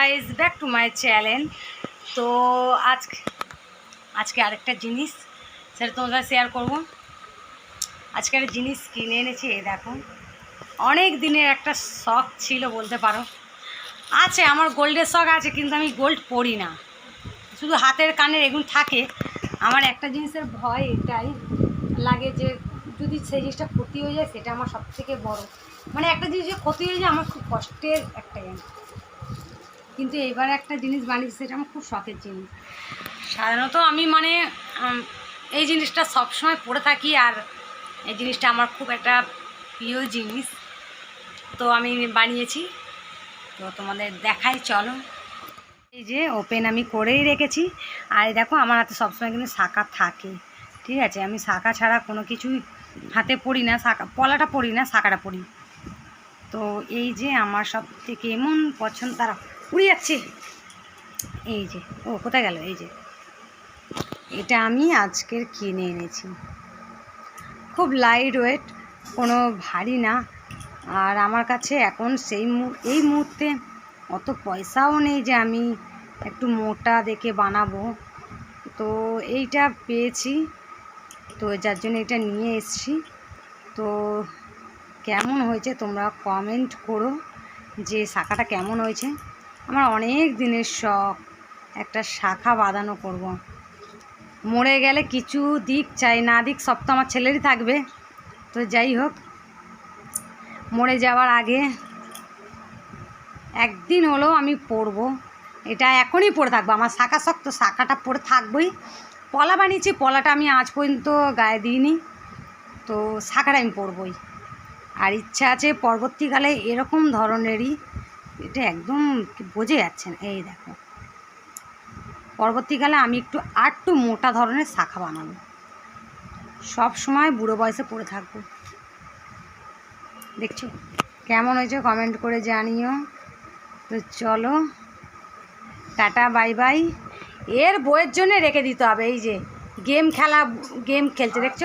Guys back to my channel তো আজ আজকে আরেকটা জিনিস সেটা সাথে শেয়ার করব। আজকে একটা জিনিস কিনে এনেছি, এই দেখো। অনেক দিনের একটা শখ ছিল বলতে পারো। আছে, আমার গোল্ডের শখ আছে, কিন্তু আমি গোল্ড পরি না। শুধু হাতের কানের এগুলো থাকে। আমার একটা জিনিসের ভয় এটাই লাগে যে, যদি সেই জিনিসটা ক্ষতি হয়ে যায়, সেটা আমার সব থেকে বড়। মানে একটা জিনিস ক্ষতি হয়ে যায়, আমার খুব কষ্টের একটা ইয়ে। কিন্তু এবার একটা জিনিস বানিয়েছি সেটা আমার খুব শখের জিনিস। সাধারণত আমি মানে এই জিনিসটা সবসময় পরে থাকি আর এই জিনিসটা আমার খুব একটা প্রিয় জিনিস। তো আমি বানিয়েছি। তো তোমাদের দেখাই চলো। এই যে ওপেন আমি করেই রেখেছি। আর এই দেখো আমার হাতে সবসময় কিন্তু শাঁখা থাকে। ঠিক আছে? আমি শাঁখা ছাড়া কোনো কিছুই হাতে পড়ি না শাঁখা পলাটা পড়ি না শাঁখাটা পড়ি তো এই যে আমার সব থেকে এমন পছন্দ তারা উড়ে যাচ্ছে। এই যে, ও, কোথায় গেল? এই যে। এটা আমি আজকের কিনে এনেছি। খুব লাইট ওয়েট কোনো ভারী না। আর আমার কাছে এখন সেই এই মুহূর্তে অত পয়সাও নেই যে আমি একটু মোটা দেখে বানাবো। তো এইটা পেয়েছি। তো যার জন্য এটা নিয়ে এসেছি। তো কেমন হয়েছে তোমরা কমেন্ট করো যে শাখাটা কেমন হয়েছে। আমার অনেক দিনের শখ। একটা শাখা বাঁধানো করব। মরে গেলে কিছু দিক চাই, না দিক সব তো আমার ছেলেরই থাকবে। তো যাই হোক, মরে যাওয়ার আগে একদিন হলেও আমি পরবো এটা এখনই পরে থাকব। আমার শাখা শখ তো শাখাটা পরে থাকবোই। পলা বানিয়েছি, পলাটা আমি আজ পর্যন্ত গায়ে দিইনি। তো শাখাটা আমি পরবই আর ইচ্ছা আছে পরবর্তীকালে এরকম ধরনেরই এটা একদম বোঝে যাচ্ছে না। এই দেখো। পরবর্তীকালে আমি একটু আর একটু মোটা ধরনের শাখা বানাবো। সব সময় বুড়ো বয়সে পড়ে থাকব। দেখছ? কেমন হয়েছে কমেন্ট করে জানিও। তো চলো। টাটা বাই বাই এর বইয়ের জন্য রেখে দিতে হবে। এই যে গেম খেলা, গেম খেলছে, দেখছ?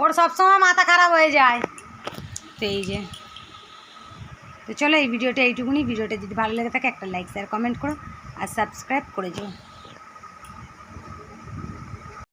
ওর সবসময় মাথা খারাপ হয়ে যায়। তো এই যে তো চলো এই ভিডিওটা এইটুকুনি। ভিডিওটা যদি ভালো লেগে থাকে একটা লাইক শেয়ার কমেন্ট করো আর সাবস্ক্রাইব করে যেও